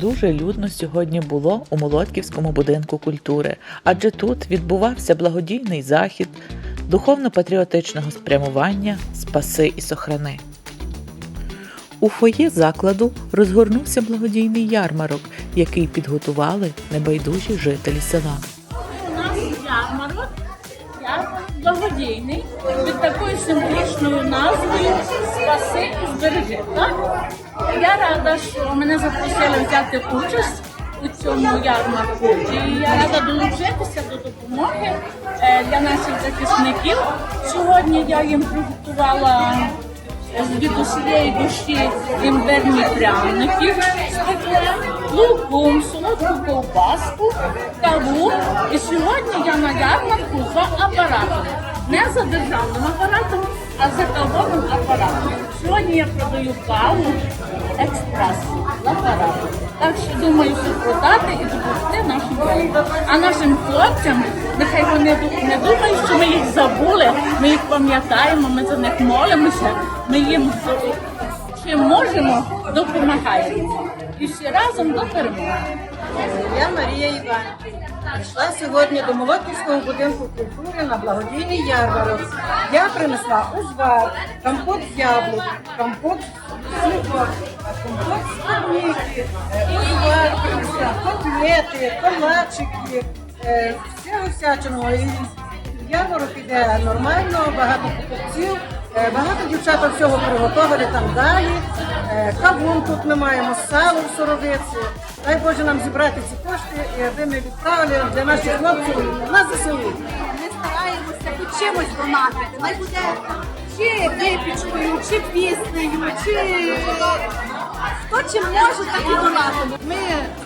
Дуже людно сьогодні було у Молодківському будинку культури, адже тут відбувався благодійний захід духовно-патріотичного спрямування Спаси і сохрани. У фоє закладу розгорнувся благодійний ярмарок, який підготували небайдужі жителі села. У нас ярмарок, благодійний під такою символічною назвою Спаси і збережи. Так? Я рада, що мене запросили взяти участь у цьому ярмарку. І я рада долучитися до допомоги е, для наших захисників. Сьогодні я їм приготувала від усієї душі імбирні пряники, лукум, солодку ковбаску, каву. І сьогодні я на ярмарку за апаратом. Не за державним апаратом, а за кавовим апаратом. Сьогодні я продаю каву експрес з апаратом. Так що думаю, все продати і допомогти нашим воїнам. А нашим хлопцям, нехай вони не думають, що ми їх забули, ми їх пам'ятаємо, ми за них молимося, ми їм чим можемо, допомагаємо. І всі разом до перемоги. Я Марія Іванівна. Прийшла сьогодні до Молоківського будинку культури на благодійний ярмарок. Я принесла узвар, компот з яблук, компот з цукор, компот з клубніки, е, узвар принесла, котлети, калачики, е, всього всячиного. І ярмарок іде нормально, багато покупців. Е, Багато дівчата всього приготували там далі. Е, Кавун тут ми маємо, сало в соровиці. Дай Боже нам зібрати ці кошти, аби ми відправили для наших хлопців на ЗСУ. Ми стараємося хоч чимось донатити. Най буде чи випічкою, чи піснею, чи хто чим може, так і донатимо. Ми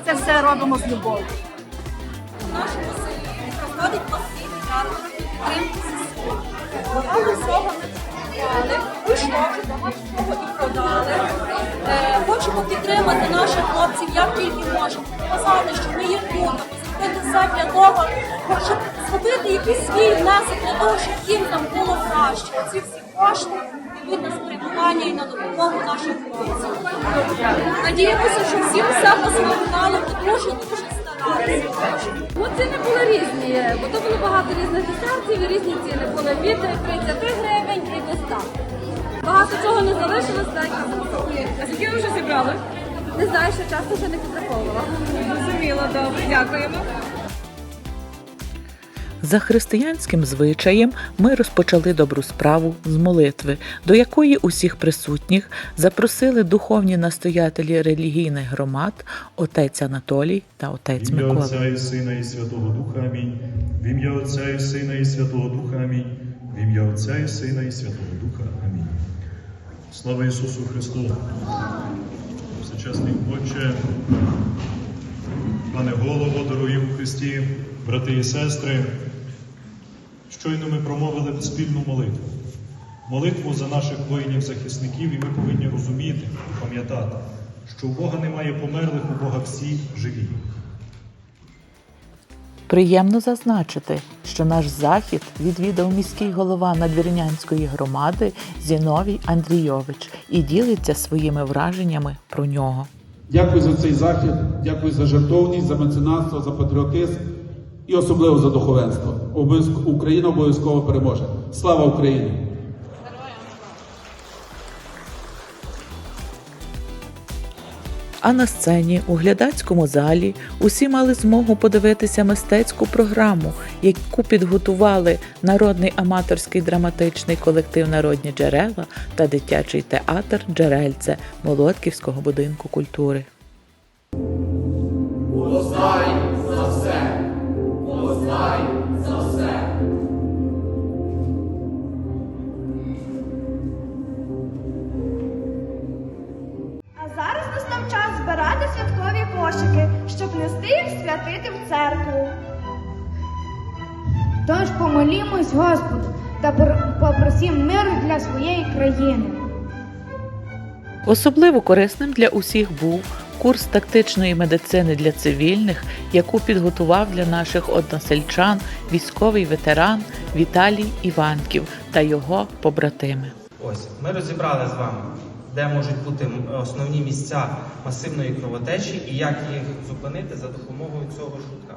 це все робимо з любов'ю. Хочемо підтримати наших хлопців, як тільки можемо, показати, що ми їх любимо, зробити все для того, щоб зробити якийсь свій внесок для того, щоб їм там було краще. Ці всі кошти йдуть на спрямування і на допомогу нашим хлопцям. Надіємося, що всім все посмакувало, бо дуже дуже старалися. Ну, ціни були різні, бо то було багато різних десертів і різні ціни були від 30 гривень і до 100. Багато чого не залишилось, так А скільки ви вже зібрали? Не знаю, що часто ще не підраховувала. Зрозуміло, добре, дякуємо. За християнським звичаєм ми розпочали добру справу з молитви, до якої усіх присутніх запросили духовні настоятелі релігійних громад отець Анатолій та отець В ім'я Отця і Сина і Святого Духа Амінь. В ім'я Отця і Сина і Святого Духа Амінь. В ім'я Отця і Сина і Святого Духа Амінь. Слава Ісусу Христу! Всечесний Отче, пане голово, дорогі у Христі, брати і сестри, щойно ми промовили спільну молитву. Молитву за наших воїнів-захисників, і ми повинні розуміти і пам'ятати, що у Бога немає померлих, у Бога всі живі. Приємно зазначити, що наш захід відвідав міський голова Надвірнянської громади Зіновій Андрійович і ділиться своїми враженнями про нього. Дякую за цей захід, дякую за жертовність, за меценатство, за патріотизм і особливо за духовенство. Україна обов'язково переможе. Слава Україні! А на сцені у глядацькому залі усі мали змогу подивитися мистецьку програму, яку підготували народний аматорський драматичний колектив Народні джерела та дитячий театр Джерельце Молодківського будинку культури. Кошики, щоб нести їх святити в церкву. Тож помолімось Господу та попросім миру для своєї країни. Особливо корисним для усіх був курс тактичної медицини для цивільних, яку підготував для наших односельчан військовий ветеран Віталій Іванків та його побратими. Ось, ми розібрали з вами де можуть бути основні місця масивної кровотечі і як їх зупинити за допомогою цього шутка.